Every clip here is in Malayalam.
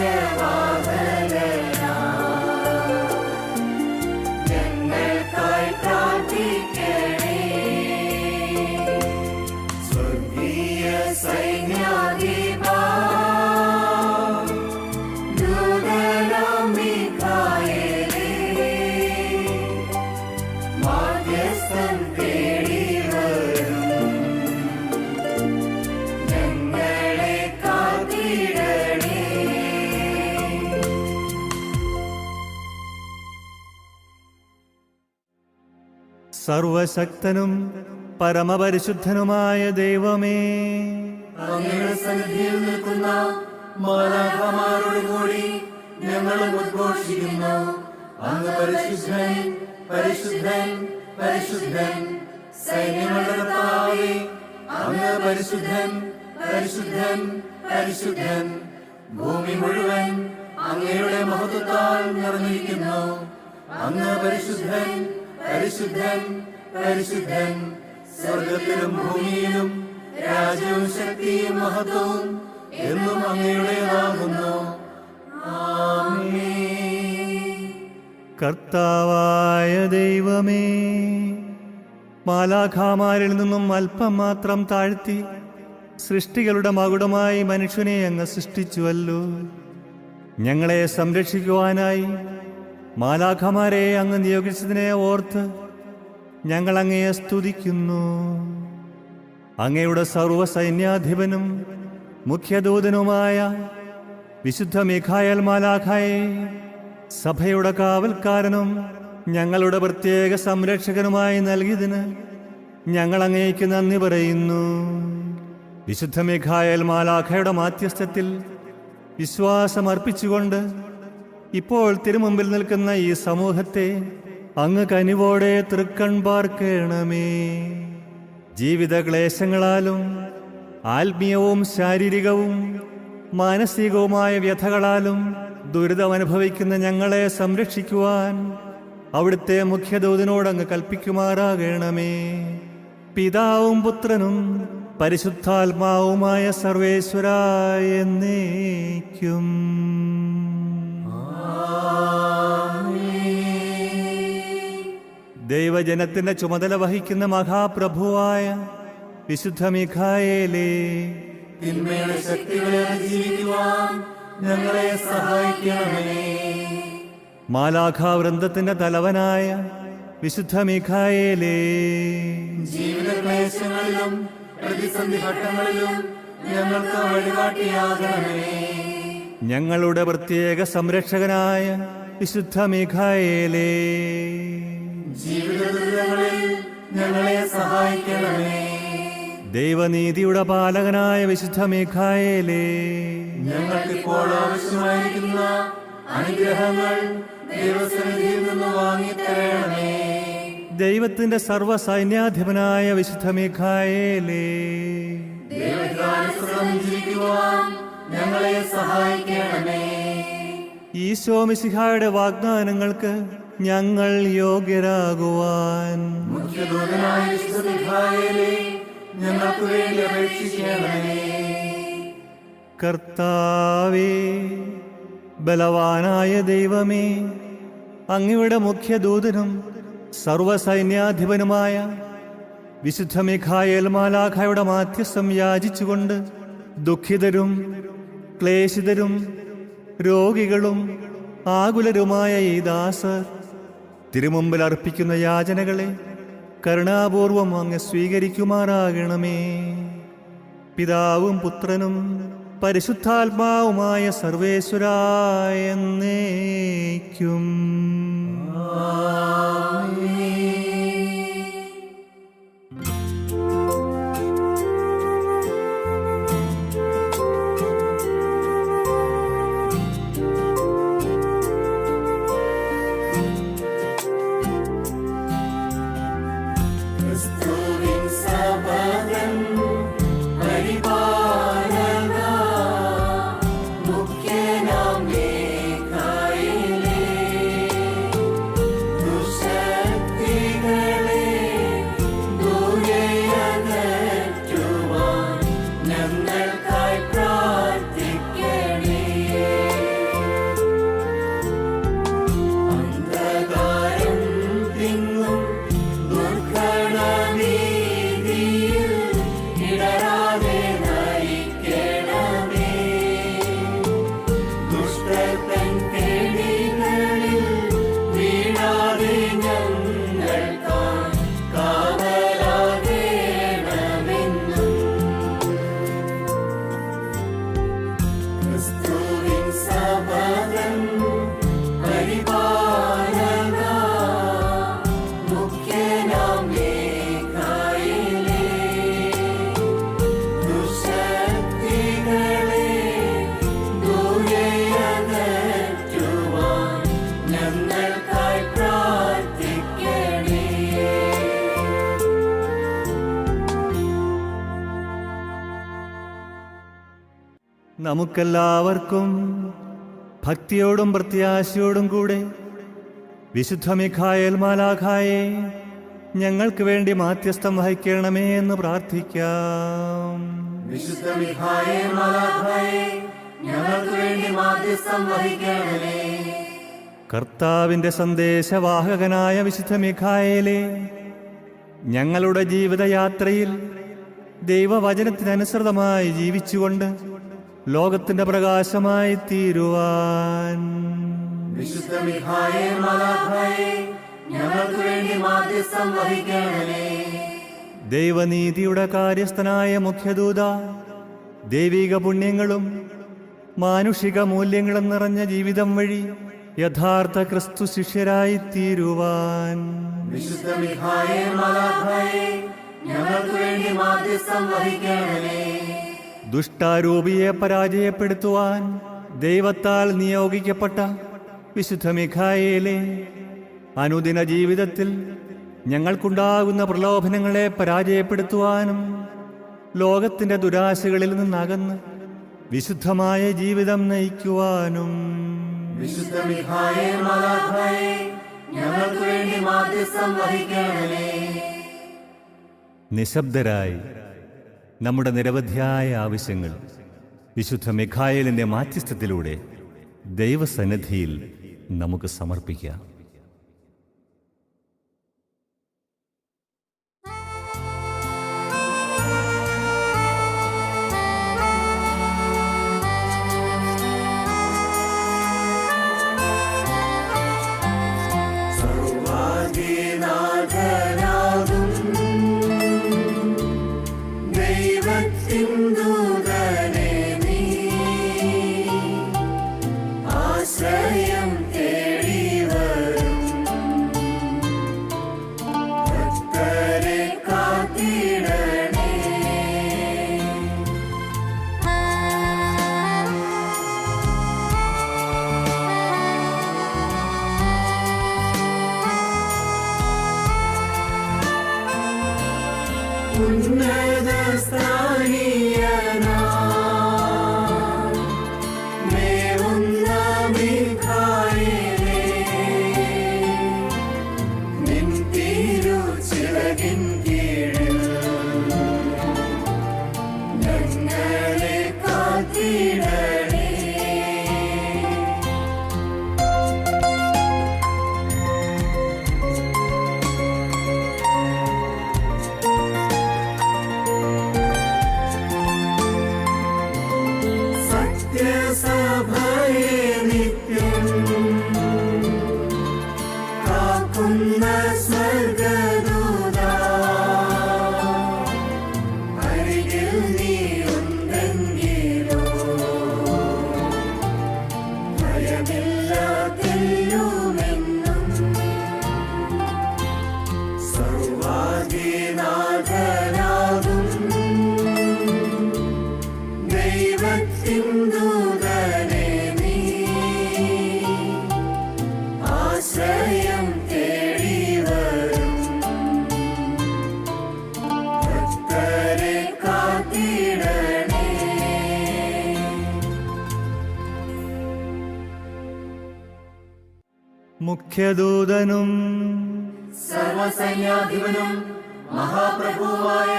zero. സർവശക്തനും പരമപരിശുദ്ധനുമായ ദൈവമേ. അങ്ങയുടെ ഭൂമി മുഴുവൻ അങ്ങയുടെ മഹത്വത്താൽ നിറഞ്ഞിരിക്കുന്നു. അങ്ങ് പരിശുദ്ധൻ പരിശുദ്ധൻ പരിശുദ്ധൻ. സ്വർഗത്തിലും ഭൂമിയിലും രാജ്യവും ശക്തിയും മഹത്വവും എന്നും അങ്ങയുടേതാകുന്നു. കർത്താവായ ദൈവമേ മാലാഖാമാരിൽ നിന്നും അല്പം മാത്രം താഴ്ത്തി സൃഷ്ടികളുടെ മകുടമായി മനുഷ്യനെ അങ്ങ് സൃഷ്ടിച്ചുവല്ലോ. ഞങ്ങളെ സംരക്ഷിക്കുവാനായി മാലാഖമാരെ അങ്ങ് നിയോഗിച്ചതിനെ ഓർത്ത് ഞങ്ങൾ അങ്ങയെ സ്തുതിക്കുന്നു. അങ്ങയുടെ സർവസൈന്യാധിപനും മുഖ്യദൂതനുമായ വിശുദ്ധ മിഖായൽ മാലാഖായെ സഭയുടെ കാവൽക്കാരനും ഞങ്ങളുടെ പ്രത്യേക സംരക്ഷകനുമായി നൽകിയതിന് ഞങ്ങൾ അങ്ങേക്ക് നന്ദി പറയുന്നു. വിശുദ്ധ മിഖായൽ മാലാഖയുടെ മാധ്യസ്ഥത്തിൽ വിശ്വാസമർപ്പിച്ചുകൊണ്ട് ഇപ്പോൾ തിരുമുമ്പിൽ നിൽക്കുന്ന ഈ സമൂഹത്തെ അങ്ങ് കനിവോടെ തൃക്കൺ പാർക്കണമേ ജീവിത ക്ലേശങ്ങളാലും ആത്മീയവും ശാരീരികവും മാനസികവുമായ വ്യഥകളാലും ദുരിതമനുഭവിക്കുന്ന ഞങ്ങളെ സംരക്ഷിക്കുവാൻ അവിടുത്തെ മുഖ്യദൂതനോടങ്ങ് കൽപ്പിക്കുമാറാകണമേ. പിതാവും പുത്രനും പരിശുദ്ധാത്മാവുമായ സർവേശ്വരായ എന്നേക്കും. ദൈവജനത്തിന്റെ ചുമതല വഹിക്കുന്ന മഹാപ്രഭുവായ വിശുദ്ധ മിഖായേലേ. തിന്മയുടെ ശക്തികളെ അതിജീവിക്കുവാൻ ഞങ്ങളെ സഹായിക്കണമേ. മാലാഖാവൃന്ദത്തിന്റെ തലവനായ വിശുദ്ധ മിഖായേലേ. ജീവിത ക്ലേശങ്ങളിലും പ്രതിസന്ധി ഘട്ടങ്ങളിലും ഞങ്ങൾക്ക് വഴികാട്ടിയാകണമേ. ഞങ്ങളുടെ പ്രത്യേക സംരക്ഷകനായ വിശുദ്ധ മിഖായേലേ. ജീവിത ദുരിതങ്ങളിൽ ഞങ്ങളെ സഹായിക്കണമേ. ദൈവനീതിയുടെ പാലകനായ വിശുദ്ധ മേഘായേലേ ഞങ്ങൾക്കിപ്പോൾ ആവശ്യമായിരിക്കുന്ന അനുഗ്രഹങ്ങൾ ദൈവസന്നിധിയിൽ നിന്ന് വാങ്ങിത്തരണമേ. ദൈവത്തിന്റെ സർവസൈന്യാധിപനായ വിശുദ്ധ മേഘായേലേ ഞങ്ങളെ സഹായിക്കണമേ. ഈശോ മിശിഹായുടെ വാഗ്ദാനങ്ങൾക്ക് ഞങ്ങൾ യോഗ്യരാകുവാൻ. ഞങ്ങൾക്ക് വേണ്ടി അപേക്ഷിക്കണമേ. കർത്താവേ ബലവാനായ ദൈവമേ അങ്ങയുടെ മുഖ്യദൂതനും സർവസൈന്യാധിപനുമായ വിശുദ്ധ മിഖായേൽ മാലാഖയുടെ മാധ്യസ്ഥം യാചിച്ചുകൊണ്ട് ദുഃഖിതരും ക്ലേശിതരും രോഗികളും ആകുലരുമായ ഈ ദാസർ തിരുമുമ്പിൽ അർപ്പിക്കുന്ന യാചനകളെ കരുണാപൂർവം അങ്ങ് സ്വീകരിക്കുമാറാകണമേ. പിതാവും പുത്രനും പരിശുദ്ധാത്മാവുമായ സർവേശ്വരായ നമുക്കെല്ലാവർക്കും ഭക്തിയോടും പ്രത്യാശയോടും കൂടെ വിശുദ്ധ മിഖായൽ മാലാഖായെ ഞങ്ങൾക്ക് വേണ്ടി മാധ്യസ്ഥം വഹിക്കണമേ എന്ന് പ്രാർത്ഥിക്കാം. വിശുദ്ധ മിഖായേ മാലാഖായെ ഞങ്ങൾക്ക് വേണ്ടി മാധ്യസ്ഥം വഹിക്കണമേ. കർത്താവിന്റെ സന്ദേശവാഹകനായ വിശുദ്ധ മിഖായേലെ ഞങ്ങളുടെ ജീവിതയാത്രയിൽ ദൈവവചനത്തിനനുസൃതമായി ജീവിച്ചുകൊണ്ട് ലോകത്തിന്റെ പ്രകാശമായി തീരുവാൻ. വിശുദ്ധ മിഖായേ മലാഖായേ ഞങ്ങൾക്ക് വേണ്ടി മാധ്യസ്ഥം വഹിക്കണമേ. ദൈവനീതിയുടെ കാര്യസ്ഥനായ മുഖ്യദൂത ദൈവിക പുണ്യങ്ങളും മാനുഷിക മൂല്യങ്ങളും നിറഞ്ഞ ജീവിതം വഴി യഥാർത്ഥ ക്രിസ്തു ശിഷ്യരായി തീരുവാൻ. വിശുദ്ധ മിഖായേ മലാഖായേ ഞങ്ങൾക്ക് വേണ്ടി മാധ്യസ്ഥം വഹിക്കണമേ. ദുഷ്ടാരൂപിയെ പരാജയപ്പെടുത്തുവാൻ ദൈവത്താൽ നിയോഗിക്കപ്പെട്ട വിശുദ്ധ മിഖായേലെ അനുദിന ജീവിതത്തിൽ ഞങ്ങൾക്കുണ്ടാകുന്ന പ്രലോഭനങ്ങളെ പരാജയപ്പെടുത്തുവാനും ലോകത്തിന്റെ ദുരാശകളിൽ നിന്നകന്ന് വിശുദ്ധമായ ജീവിതം നയിക്കുവാനും. വിശുദ്ധ മിഖായേ മലാഖായേ ഞങ്ങൾക്ക് വേണ്ടി മാധ്യസ്ഥം വഹിക്കണമേ. നിശബ്ദരായി നമ്മുടെ നിരവധിയായ ആവശ്യങ്ങൾ. വിശുദ്ധ മിഖായലിന്റെ മാധ്യസ്ഥത്തിലൂടെ ദൈവസന്നിധിയിൽ നമുക്ക് സമർപ്പിക്കാം. ദൈവത്തിൻ ദൂതനെ Dumnezeu stăinim സർവാധിനാഥനാകും മുഖ്യദൂതനും സർവസൈന്യാധിപനും മഹാപ്രഭുവായ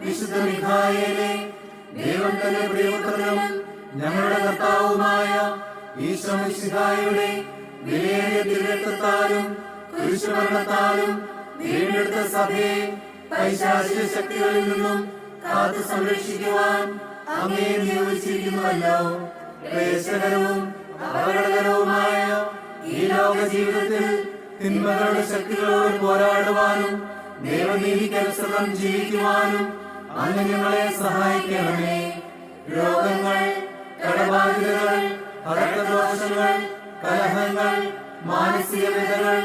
വിശുദ്ധ മിഖായേലെ ദൈവം തന്നെ ഞങ്ങളുടെ കർത്താവുമായ ഈശ്വമിശിഹായുടെ വിലയേറിയ തിരുരക്തത്താലും കുരിശുമരണത്താലും വീണ്ടെടുത്ത സഭയെ പൈശാചിക ശക്തികളിൽ നിന്നും കാത്തു സംരക്ഷിക്കുവാൻ അങ്ങേ നിയോഗിച്ചിരിക്കുന്നുവല്ലോ ക്ലേശകരവും അപകടകരവുമായ ലോക ജീവിതത്തിൽ തിന്മകളുടെ ശക്തികളോട് പോരാടുവാനും ദൈവനീതിക്കനുസൃതം ജീവിക്കുവാനും അങ്ങ് ഞങ്ങളെ സഹായിക്കണമേ. രോഗങ്ങൾ കടബാധിതകൾ അടക്കദോഷങ്ങൾ കലഹങ്ങൾ മാനസിക വ്യതകൾ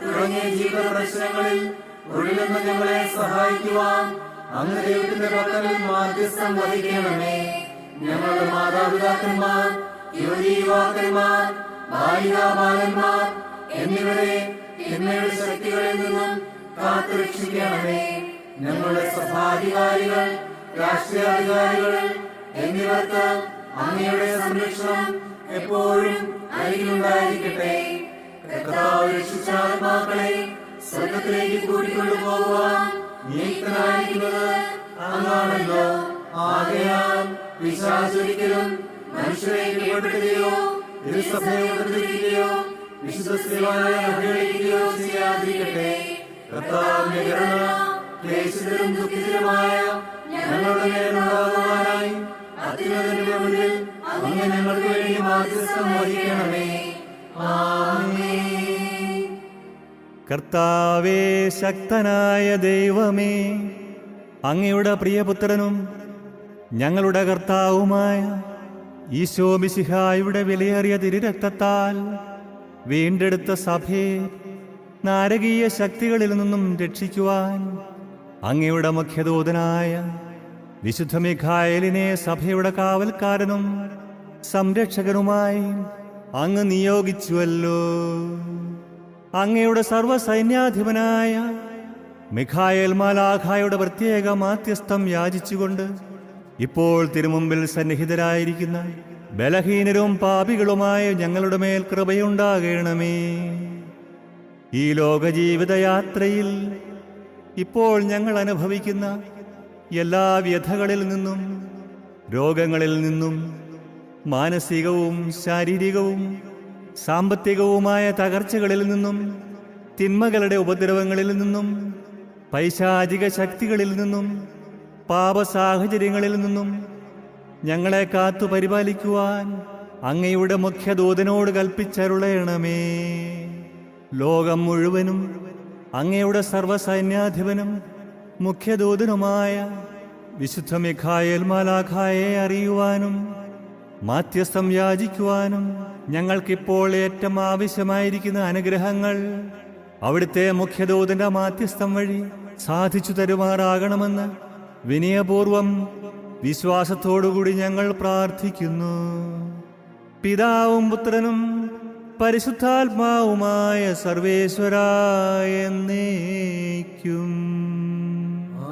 തുടങ്ങിയ ജീവിത പ്രശ്നങ്ങളിൽ ഉള്ളിലെന്ന് ഞങ്ങളെ സഹായിക്കുവാൻ അങ്ങ് ദൈവത്തിന്റെ പക്കലിൽ മാധ്യസ്ഥം വഹിക്കണമേ. ഞങ്ങളുടെ മാതാപിതാക്കന്മാർ യുവതി യുവാക്കന്മാർ ബാലികാബാലന്മാർ എന്നിവരെ തിന്മയുടെ ശക്തികളിൽ നിന്നും കാത്തുരക്ഷിക്കണമേ. ഞങ്ങളുടെ സഭാധികാരികൾ രാഷ്ട്രീയാധികാരികൾ എന്നിവർക്ക് അങ്ങയുടെ സംരക്ഷണം എപ്പോഴും അരികിലുണ്ടായിരിക്കട്ടെ. കർത്താവ് രക്ഷിച്ച ആത്മാക്കളെ സ്വർഗത്തിലേക്ക് കൂട്ടിക്കൊണ്ടുപോകുവാൻ നിയുക്തനായിരിക്കുന്നത് അങ്ങാണല്ലോ. ആകയാൽ പിശാചൊരിക്കലും മനുഷ്യരെ കീഴ്പ്പെടുത്തുകയോ വിശുദ്ധ കരുണ ഞങ്ങളുടെ കർത്താവേ ശക്തനായ ദൈവമേ അങ്ങയുടെ പ്രിയപുത്രനും ഞങ്ങളുടെ കർത്താവുമായ ഈശോ മിശിഹായുടെ വിലയേറിയ തിരുരക്തത്താൽ വീണ്ടെടുത്ത സഭയെ നാരകീയ ശക്തികളിൽ നിന്നും രക്ഷിക്കുവാൻ അങ്ങയുടെ മുഖ്യദൂതനായ വിശുദ്ധ മിഖായലിനെ സഭയുടെ കാവൽക്കാരനും സംരക്ഷകനുമായി അങ്ങ് നിയോഗിച്ചുവല്ലോ. അങ്ങയുടെ സർവസൈന്യാധിപനായ മിഖായൽ മാലാഖായുടെ പ്രത്യേക മാധ്യസ്ഥം യാചിച്ചുകൊണ്ട് ഇപ്പോൾ തിരുമുമ്പിൽ സന്നിഹിതരായിരിക്കുന്ന ബലഹീനരും പാപികളുമായ ഞങ്ങളുടെ മേൽ കൃപയുണ്ടാകണമേ. ഈ ലോകജീവിതയാത്രയിൽ ഇപ്പോൾ ഞങ്ങൾ അനുഭവിക്കുന്ന എല്ലാ വ്യഥകളിൽ നിന്നും രോഗങ്ങളിൽ നിന്നും മാനസികവും ശാരീരികവും സാമ്പത്തികവുമായ തകർച്ചകളിൽ നിന്നും തിന്മകളുടെ ഉപദ്രവങ്ങളിൽ നിന്നും പൈശാചിക ശക്തികളിൽ നിന്നും പാപസാഹചര്യങ്ങളിൽ നിന്നും ഞങ്ങളെ കാത്തു പരിപാലിക്കുവാൻ അങ്ങയുടെ മുഖ്യദൂതനോട് കൽപ്പിച്ചരുളയണമേ. ലോകം മുഴുവനും അങ്ങയുടെ സർവസൈന്യാധിപനും മുഖ്യദൂതനുമായ വിശുദ്ധ മിഖായേൽ മാലാഖായെ അറിയുവാനും മാധ്യസ്ഥം യാചിക്കുവാനും ഞങ്ങൾക്കിപ്പോൾ ഏറ്റവും ആവശ്യമായിരിക്കുന്ന അനുഗ്രഹങ്ങൾ അവിടുത്തെ മുഖ്യദൂതന്റെ മാധ്യസ്ഥം വഴി സാധിച്ചു തരുമാറാകണമെന്ന് വിനയപൂർവം വിശ്വാസത്തോടുകൂടി ഞങ്ങൾ പ്രാർത്ഥിക്കുന്നു. പിതാവും പുത്രനും പരിശുദ്ധാത്മാവുമായ സർവേശ്വരായ എന്നേക്കും.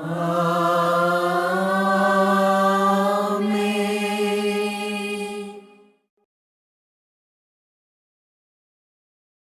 ആമേൻ